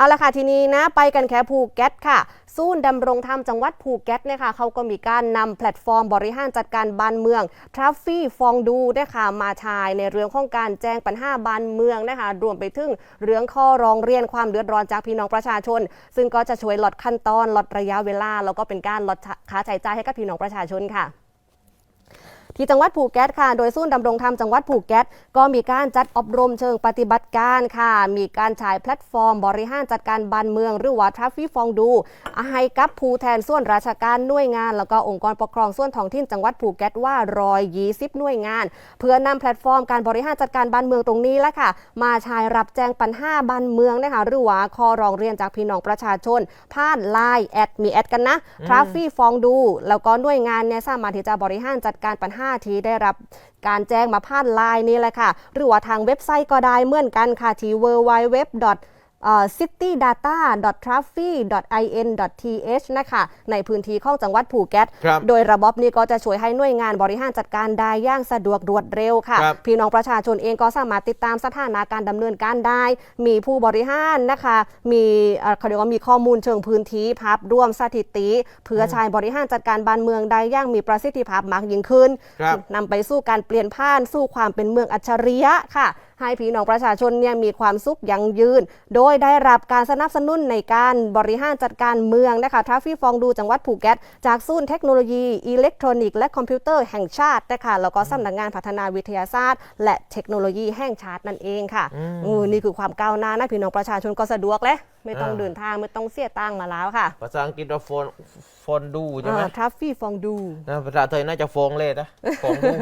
เอาละค่ะทีนี้นะไปกันแค่ภูเก็ตค่ะศูนย์ดำรงธรรมจังหวัดภูเก็ตเนี่ยค่ะเขาก็มีการนำแพลตฟอร์มบริหารจัดการบ้านเมืองทราฟฟี่ฟองดูนะคะมาชายในเรื่องของการแจ้งปัญหาบ้านเมืองนะคะรวมไปถึงเรื่องข้อร้องเรียนความเดือดร้อนจากพี่น้องประชาชน ซึ่งก็จะช่วยลดขั้นตอนลดระยะเวลา แล้วก็เป็นการลดค่าใช้จ่ายให้กับพี่น้องประชาชนค่ะ ที่จังหวัดภูเก็ตค่ะ โดยศูนย์ดำรงธรรมจังหวัดภูเก็ตก็มีการจัดอบรมเชิงปฏิบัติการค่ะ มีการฉายแพลตฟอร์ม บริหารจัดการบ้านเมือง หรือว่าทราฟฟี่ฟองดูให้กับผู้แทนส่วนราชการหน่วยงาน แล้วก็องค์กรปกครองส่วนท้องถิ่นจังหวัดภูเก็ตว่า120หน่วยงาน เพื่อนำแพลตฟอร์มการบริหารจัดการบ้านเมืองตรงนี้แหละค่ะ มาชายรับแจ้งปัญหาบ้านเมืองนะคะหรือว่าคอร้องเรียนจากพี่น้องประชาชนผ่านไลน์แอดมีแอดกันนะทราฟฟี่ฟองดู แล้วก็หน่วยงานเนี่ยสามารถที่จะบริหารจัดการปัญหาที่ได้รับการแจ้งมาผ่านไลน์นี่แหละค่ะ หรือว่าทางเว็บไซต์ก็ได้เหมือนกันค่ะที่ www citydata.traffic.in.th นะคะในพื้นที่ของจังหวัดภูเก็ต ครับโดยระบบนี้ก็จะช่วยให้หน่วยงานบริหารจัดการได้อย่างสะดวกรวดเร็วค่ะ ครับพี่น้องประชาชนเองก็สามารถติดตามสถานะการดำเนินการได้ มีผู้บริหารนะคะ มีเอ่อเขาเรียกว่ามีข้อมูลเชิงพื้นที่ภาพรวมสถิติ เพื่อใช้บริหารจัดการบ้านเมืองได้อย่างมีประสิทธิภาพมากยิ่งขึ้น ครับ นำไปสู่การเปลี่ยนผ่านสู่ความเป็นเมืองอัจฉริยะค่ะ ให้พี่น้องประชาชนเนี่ยมีความสุขยั่งยืน โดยได้รับการสนับสนุนในการบริหารจัดการเมืองนะคะทราฟฟี่ฟองดูจังหวัดภูเก็ตจากศูนย์เทคโนโลยีอิเล็กทรอนิกส์และคอมพิวเตอร์แห่งชาตินะคะแล้วก็สำนักงานพัฒนาวิทยาศาสตร์ และเทคโนโลยีแห่งชาตินั่นเองค่ะอือนี่คือความก้าวหน้านะพี่น้องประชาชนก็สะดวกเลยไม่ต้องอ่าเดินทางไม่ต้องเสียตังค์มาแล้วค่ะ ภาษาอังกฤษว่าโฟนโฟนดูใช่ไหมทราฟฟี่ฟองดูนะภาษาไทยน่าจะฟองเลยนะฟองดู